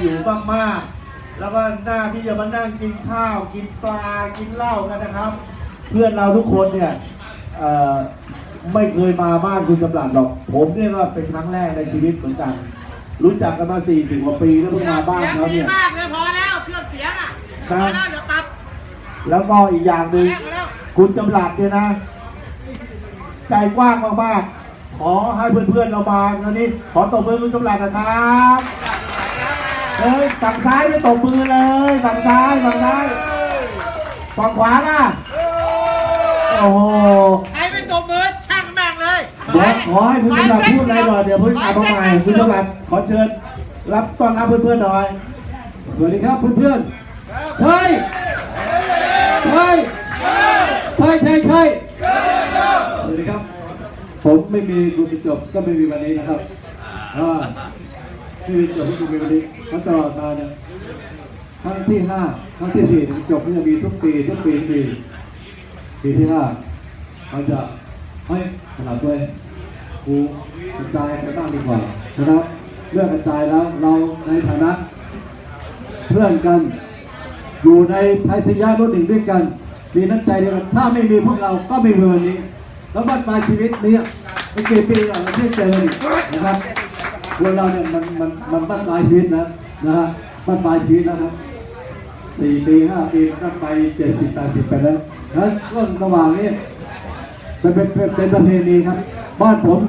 อยู่มากๆ แล้วก็หน้าที่จะมานั่งกินข้าว กินปลา กินเหล้ากันนะครับ เพื่อนเราทุกคนเนี่ยเอ่อไม่เคยมาบ้านคุณจำหลัดหรอก ผมเนี่ยก็เป็นครั้งแรกในชีวิตเหมือนกัน รู้จักกันมาสี่สิบกว่าปีแล้วเพิ่งมาบ้านเสียงเขาดีเนี่ยมากเลยพอแล้วเครื่องเสียงอะพอแล้วเดี๋ยวปรับแล้วก็อีกอย่างหนึ่งแยกไปแล้วคุณจำหลัดเนี่ยนะ ใจกว้างมากๆขอให้เพื่อนๆเรามาตอนนี้ ขอตบมือคุณจำหลัดนะครับ เฮ้ยฝั่งซ้ายไม่ตบมือเลยฝั่งซ้ายฝั่งซ้ายฝั่งขวาล่ะโอ้โหใครเป็นตัวมือช่างแม่งเลยเดี๋ยวขอให้คุณจำหลัดพูดอะไรก่อนเดี๋ยวเพิ่งเอามาใหม่คุณจำหลัดขอเชิญรับต้อนรับเพื่อนๆหน่อยสวัสดีครับเพื่อนๆใช่ใช่ใช่ใช่ใช่สวัสดีครับ ผมไม่มีคุณจบก็ไม่มีวันนี้นะครับ อ่าไม่มีจบก็ไม่มีวันนี้มาตลอดมาเนี่ยครั้งที่ห้าครั้งที่สี่ถึงจบก็จะมีทุกปีทุกปีปีปีที่ห้าเราจะให้ขนาดด้วยครูกระจายไปบ้างดีกว่านะครับเรื่องกระจายแล้วเราในฐานะ เพื่อนกันอยู่ในไทยสยามรถหนึ่งด้วยกัน มีน้ำใจเดียวกันถ้าไม่มีพวกเราก็ไม่มีวันนี้ แล้วบ้านปลายชีวิตนี้ไม่กี่ปีแล้วเราไม่ได้เจอนะครับ คนเราเนี่ยมันมันมันบ้านปลายชีวิตนะนะฮะบ้านปลายชีวิตนะครับสี่ปีห้าปีก็ไปเจ็ดสิบแปดสิบไปแล้วนั้นช่วงระหว่างนี้เป็นเป็นเป็นเป็นประเพณีครับ บ้านผม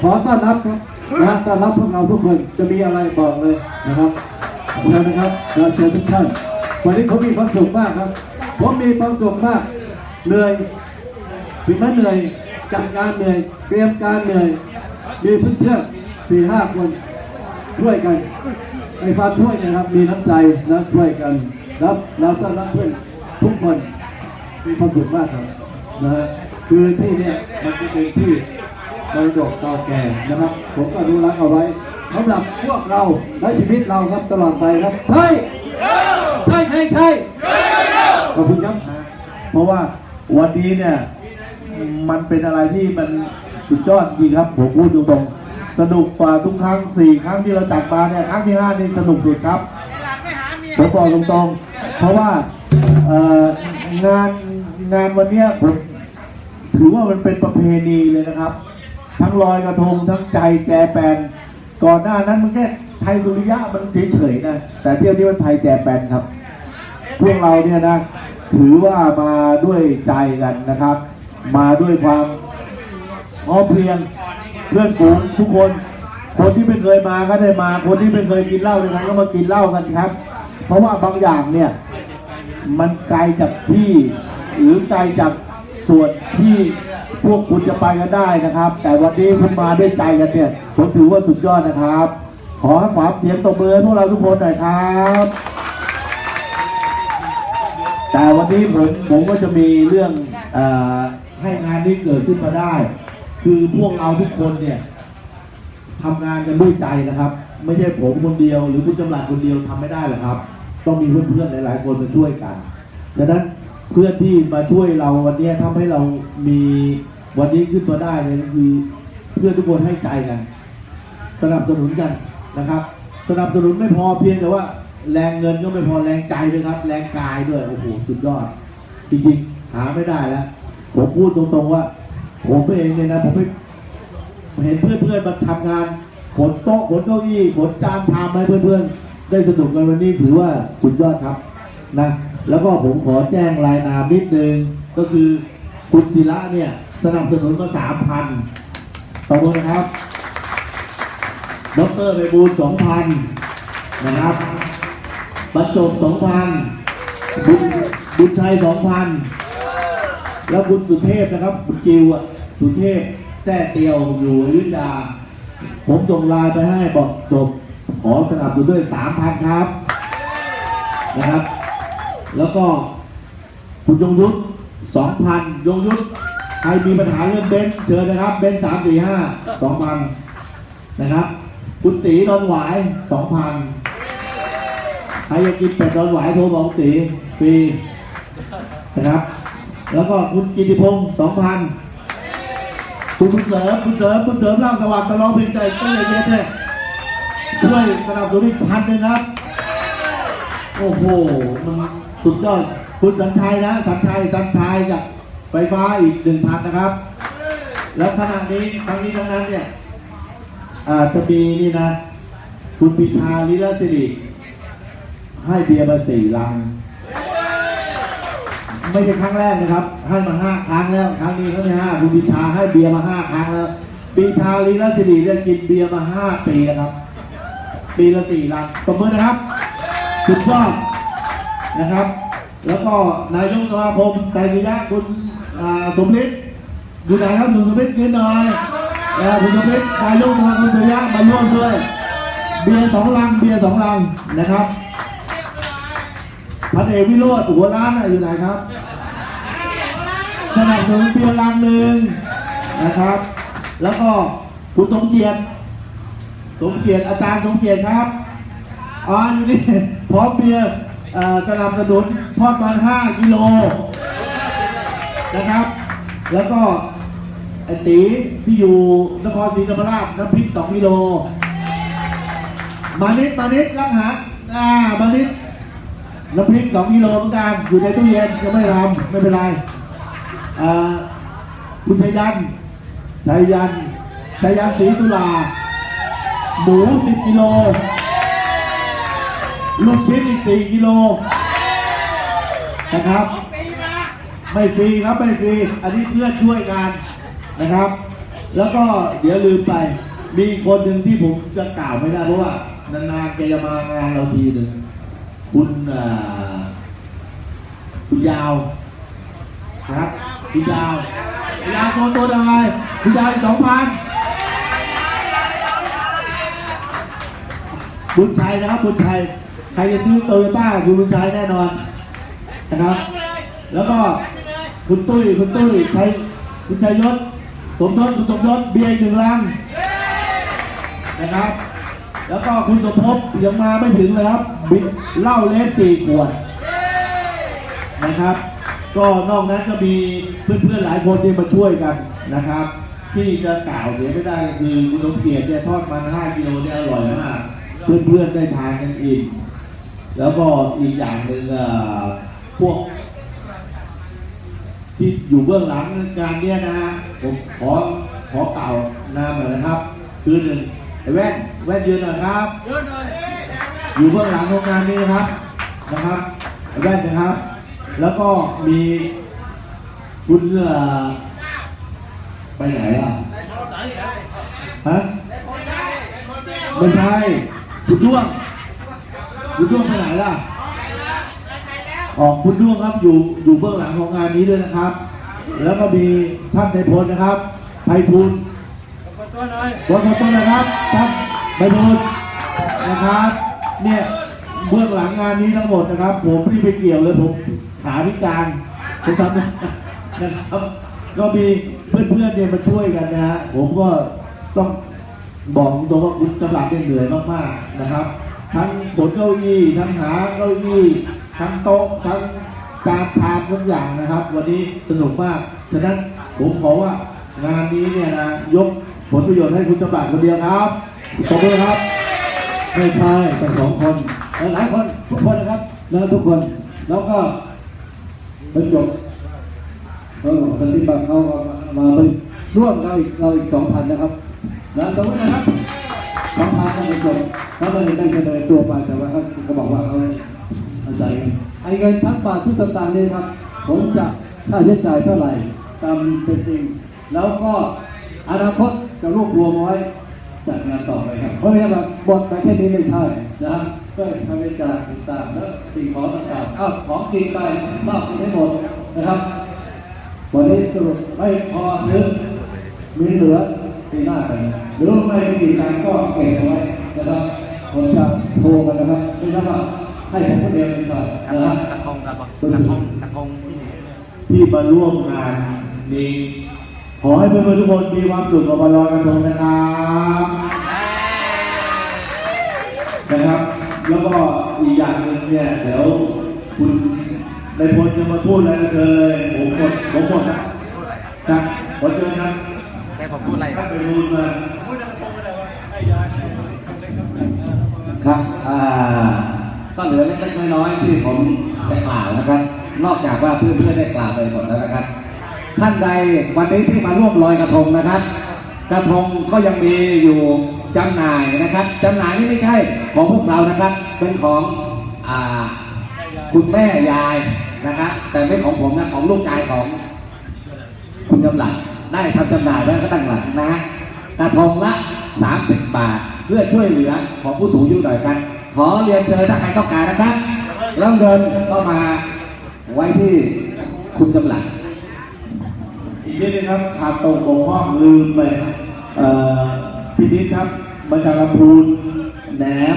ขอต้อนรับครับนะต้อนรับพวกเราทุกคนจะมีอะไรบอกเลยนะครับขอบคุณนะครับเราเชิญทุกท่านวันนี้ผมมีความสุขมากครับ ผมมีความสุขมากเหนื่อยถึงแม้เหนื่อยจัดการเหนื่อยเตรียมการเหนื่อยมีเพื่อน สี่ห้าคนช่วยกันในความช่วยเนยครับ มีน้ำใจนะช่วยกันรับแล้วก็รับเพื่อนทุกคนมีความสุขมากครับนะฮะคือที่เนี่ยมันจะเป็นที่มรดกเก่าแก่นะครับ ผมก็รู้รักเอาไว้สำหรับพวกเราและชีวิตเราครับตลอดไปครับใช่ใช่ใช่ใช่ขอบคุณครับเพราะว่าวันนี้เนี่ยมันเป็นอะไรที่มันสุดยอดจริงครับ ผมพูดตรงๆ สนุกกว่าทุกครั้งสี่ครั้งที่เราจัดมาเนี่ยครั้งที่ห้านี่สนุกสุดครับไอ้หลังไม่หาเมียผมบอกตรงๆ เพราะว่าเอ่องานงานวันเนี้ยผมถือว่ามันเป็นประเพณีเลยนะครับ ทั้งลอยกระทงทั้งใจแจแปนก่อนหน้านั้นมันแค่ไทยสุริยะมันเฉยๆนะแต่เที่ยวนี้มันไทยแจแปนครับ พวกเราเนี่ยนะถือว่ามาด้วยใจกันนะครับ มาด้วยความพร้อมเพรียง เพื่อนฝูงทุกคน คนที่ไม่เคยมาก็ได้มา คนที่ไม่เคยกินเหล้าด้วยกันก็มากินเหล้ากันครับ เพราะว่าบางอย่างเนี่ย มันไกลจากที่หรือไกลจากส่วนที่พวกคุณจะไปกันได้นะครับ แต่วันนี้คุณมาด้วยใจกันเนี่ยผมถือว่าสุดยอดนะครับ ขอให้ขวาเสียงตบมือพวกเราทุกคนหน่อยครับ แต่วันนี้ผมผมก็จะมีเรื่องอให้งานนี้เกิดขึ้นมาได้ คือพวกเราทุกคนเนี่ยทำงานกันด้วยใจนะครับ ไม่ใช่ผมคนเดียว หรือคุณจำหลัดคนเดียวทำไม่ได้หรอกครับ ต้องมีเพื่อนๆหลาย ๆ คนมาช่วยกันดังนั้นเพื่อนที่มาช่วยเราวันนี้ทำให้เรามีวันนี้ขึ้นมาได้เนี่ยคือเพื่อนทุกคนให้ใจกัน สนับสนุนกันนะครับ สนับสนุนไม่พอเพียงแต่ว่า แรงเงินก็ไม่พอแรงใจด้วยครับ แรงกายด้วยโอ้โหสุดยอดจริงๆหาไม่ได้แล้วผมพูดตรงๆว่า ผมเองเนี่ยนะผมไม่เห็นเพื่อนๆมาทำงานขนโต๊ะขนเก้าอี้ขนจานชามให้เพื่อนๆ ได้สนุกกันวันนี้ถือว่าสุดยอดครับนะแล้วก็ผมขอแจ้งรายนามนิดนึง ก็คือคุณศิระเนี่ยสนับสนุนมาสามพันขอบคุณนะครับดรไปบูลสองพันนะครับบรรจบสองพันบุญชัยสองพันแล้วคุณสุเทพนะครับคุณจิวอะ สุเทพแท้เตียวอยู่อยุธยาผมส่งไลน์ไปให้บอกจบขอสนับสนุนด้วยสามพันครับนะครับ แล้วก็คุณยงยุทธสองพันยงยุทธใครมีปัญหาเรื่องเบนเชิญนะครับ เบนสามสี่ห้าสองพันนะครับ คุณตีดอนหวายสองพันใครอยากกินเป็ดดอนหวายโทรบอกตีฟรีนะครับ แล้วก็คุณกิติพงศ์สองพัน คุณเสริมคุณเสริมคุณเสริมร่างสว่างตะร้องเพลงใจตั้งใจเย็นเลยช่วยสนับสนุนอีกพันหนึ่งครับ โอ้โห มันสุดยอด คุณสัญชัยนะ สัญชัย สัญชัยจากไฟฟ้าอีกหนึ่งพันนะครับ แล้วขณะนี้ทั้งนี้ทั้งนั้นเนี่ยอาจะมีนี่นะ คุณปิชาลิลสิริให้เบียร์มาสี่ลัง ไม่ใช่ครั้งแรกนะครับ ให้มาห้าครั้งแล้ว ครั้งนี้ครั้งที่ห้าคุณปิชาให้เบียร์มาห้าครั้งแล้วปิชาลีลสิริเนี่ยกินเบียร์มาห้าปีแล้วครับปีละสี่ลังตบมือนะครับสุดยอดนะครับ แล้วก็นายกสมาคมไตรวิยะคุณสมฤทธิ์อยู่ไหนครับคุณสมฤทธิ์ยืนหน่อยคุณสมฤทธิ์นายกสมาคมไตรวิยะมาร่วมด้วย เบียร์สองลังเบียร์สองลังนะครับ พันเอกวิโรจน์หัวร้านอยู่ไหนครับสนับสนุนเบียร์ลังหนึ่งนะครับ แล้วก็คุณสมเกียรติสมเกียรติอาจารย์สมเกียรติครับอ๋ออยู่นี่พร้อมเบียร์เอ่อสนับสนุนทอดมัน5กิโลนะครับ แล้วก็ไอตีที่อยู่นครศรีธรรมราชน้ำพริก2กิโลมานิดมานิดรักหาอ่ามานิด น้ำพริก2กิโลเหมือนกันอยู่ในตู้เย็นยังไม่รำไม่เป็นไรคุณชัยยันชัยยันชัยยันศรีตุลาหมู10กิโลลูกชิ้นอีก4กิโลนะครับ ไม่ฟรีครับไม่ฟรีอันนี้เพื่อช่วยกันนะครับ แล้วก็เดี๋ยวลืมไปมีคนหนึ่งที่ผมจะกล่าวไม่ได้เพราะว่านานๆแกจะมางานเราทีหนึ่ง คุณอ่าคุณยาวนะครับคุณยาวคุณยาวตัวตัวยังไงคุณยาวสองพันบุญชัยนะครับบุญชัยใครจะซื้อโตโยต้าคุณบุญชัยแน่นอนนะครับ แล้วก็คุณตุ้ยคุณตุ้ยชัยคุณชัยยศสมยศคุณสมยศเบียร์หนึ่งลังนะครับ แล้วก็คุณสมภพยังมาไม่ถึงเลยครับบิเหล้าเลสสี่ขวดนะครับ ก็นอกนั้นก็มีเพื่อนๆหลายคนที่มาช่วยกันนะครับ ที่จะกล่าวเสียไม่ได้คือคุณสมเกียรติเนี่ยทอดมัน5กิโลเนี่ยอร่อยมากเพื่อนๆได้ทานกันอิ่มแล้วก็อีกอย่างหนึ่งพวก ที่อยู่เบื้องหลังงานเนี้ยนะฮะผมขอขอกล่าวนามหน่อยนะครับ คือหนึ่ง แว่นแว่นยืนหน่อยครับเดินเลยอยู่เบื้องหลังของงานนี้นะครับนะครับไอ้แว่นนะครับ แล้วก็มีคุณเอ่อไปไหนอะฮะไม่ใช่คุณด้วงคุณด้วงไปไหนล่ะออกคุณด้วงครับอยู่อยู่เบื้องหลังของงานนี้ด้วยนะครับ แล้วก็มีท่านในายพลนะครับไพฑู รย์ตัวหน่อยบนขอบคุณนะครับท่านไพฑูรย์นะครับ เนี่ยเบื้องหลังงานนี้ทั้งหมดนะครับ ผมไม่ไปเกี่ยวเลยผมขาพิการผมทำนะครับก็มีเพื่อนๆเนี่ยมาช่วยกันนะฮะผมก็ต้องบอกตรงว่าคุณกำลังเนี่ยเหนื่อยมากๆนะครับ ทั้งขนเก้าอี้ทั้งหาเก้าอี้ทั้งโต๊ะทั้งจานชามทุกอย่างนะครับ วันนี้สนุกมากฉะนั้นผมขอว่างานนี้เนี่ยนะยก ผลประโยชน์ให้คุณจำบัดคนเดียวครับขอบคุณครับ ไม่ใช่แต่สองคนหลายคนทุกคนนะครับนะทุกคนแล้วก็บรรจบเราปฏิบัติเขามาเป็นร่วมเราอีกเราอีกสองพันนะครับนะตรงนี้นะครับสองพันก็บรรจบเขาก็เลยได้เสนอตัวไปแต่ว่าเขาก็บอกว่าเขาอาศัยไอ้เงินทั้งบาททุกสตางค์นี้ครับ ผมจะค่าใช้จ่ายเท่าไหร่ตามเป็นจริงแล้วก็อนาคต จะรวบรวมไว้จัดงานต่อไปครับ เพราะไม่ใช่แบบบทไปแค่นี้ไม่ใช่นะก็ทำให้จากต่างๆแล้วสิ่งของต่างๆข้าวของกินไปมอบกินให้หมดนะครับ วันนี้สรุปไม่พอหรือมีเหลือปีหน้ากันหรือไม่มีกี่การก็เก็บเอาไว้นะครับผมจะโทรกันนะครับไม่ใช่ว่าให้ผมคนเดียวไม่ใช่นะครับกระทงกระทงกระทงกระทงที่มาร่วมงานนี้ ขอให้เพื่อนๆทุกคนมีความสุขกับวันลอยกระทงนะครับนะครับ แล้วก็อีกอย่างหนึ่งเนี่ยเดี๋ยวคุณในพลจะมาพูดอะไรกับเธอเลยผมหมดผมหมดนะครับขอเชิญครับแกผมพูดอะไรท่านไปดูมาพูดกระทงอะไรวะไอ้ยายครับอ่าก็เหลือเล็กๆน้อยๆที่ผมจะกล่าวนะครับ นอกจากว่าเพื่อนๆได้กล่าวไปหมดแล้วนะครับ ท่านใดวันนี้ที่มาร่วมลอยกระทงนะครับ กระทงก็ยังมีอยู่จำหน่ายนะครับจำหน่ายนี่ไม่ใช่ของพวกเรานะครับ เป็นของอ่าคุณแม่ยายนะครับแต่ไม่ของผมนะของลูกชายของคุณกำหลังได้ทำจำหน่ายไว้ก็ตั้งหลังนะฮะกระทงละ 30 บาท เพื่อช่วยเหลือของผู้สูงอายุหน่อยกัน ขอเรียนเชิญถ้าใครต้องการนะครับแล้วเดินก็มาไว้ที่คุณกำหลัง อีกนิดนึงครับขาดตรงบกพร่องลืมไปเอ่อพินิษครับมาจากลำพูนแหนม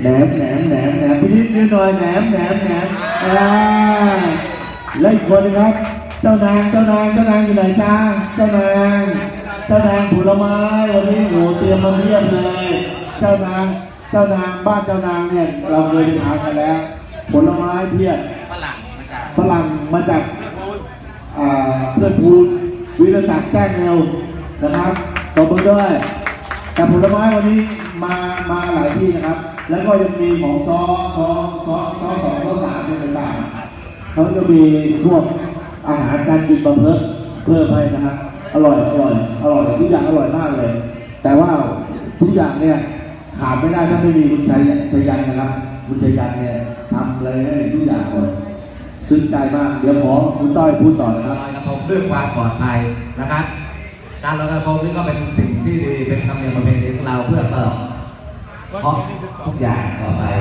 แหนมแหนมแหนมแหนมพินิษนิดหน่อยแหนมแหนมแหนมอ่าและอีกคนหนึงครับ เจ้านางเจ้านางเจ้านางอยู่ไหนจ้าเจ้านางเจ้านางผลไม้วันนี้โหเตรียมมาเพียบเลย เจ้านางเจ้านางบ้านเจ้านางเนี่ยเราเคยไปทานกันแล้ว ผลไม้เพียบฝรั่งมาจากฝรั่งมาจากอ่าเพื่อนพูน วิรศักดิ์แจ้งเร็วนะครับตบมือด้วยแต่ผลไม้วันนี้มามาหลายที่นะครับ แล้วก็ยังมีของซอซอซอซอสองซอสามเป็นต่างๆเขาจะมีพวกอาหารการกินบำเพ็ญเพิ่มให้นะครับอร่อยอร่อยอร่อยทุกอย่างอร่อยมากเลย แต่ว่าทุกอย่างเนี่ยขาดไม่ได้ถ้าไม่มีคุณชัยชัยยันนะครับคุณชัยยันเนี่ยทำเลยให้ทุกอย่างหมด ซึ้งใจมากเดี๋ยวขอคุณต้อยพูดต่อนะครับอยกระทงด้วยความปลอดภัยนะครับ การลอยกระทงนี่ก็เป็นสิ่งที่ดีเป็นธรรมเนียมประเพณีของเราเพื่อสลองเพราะทุกอย่างปลอดภัย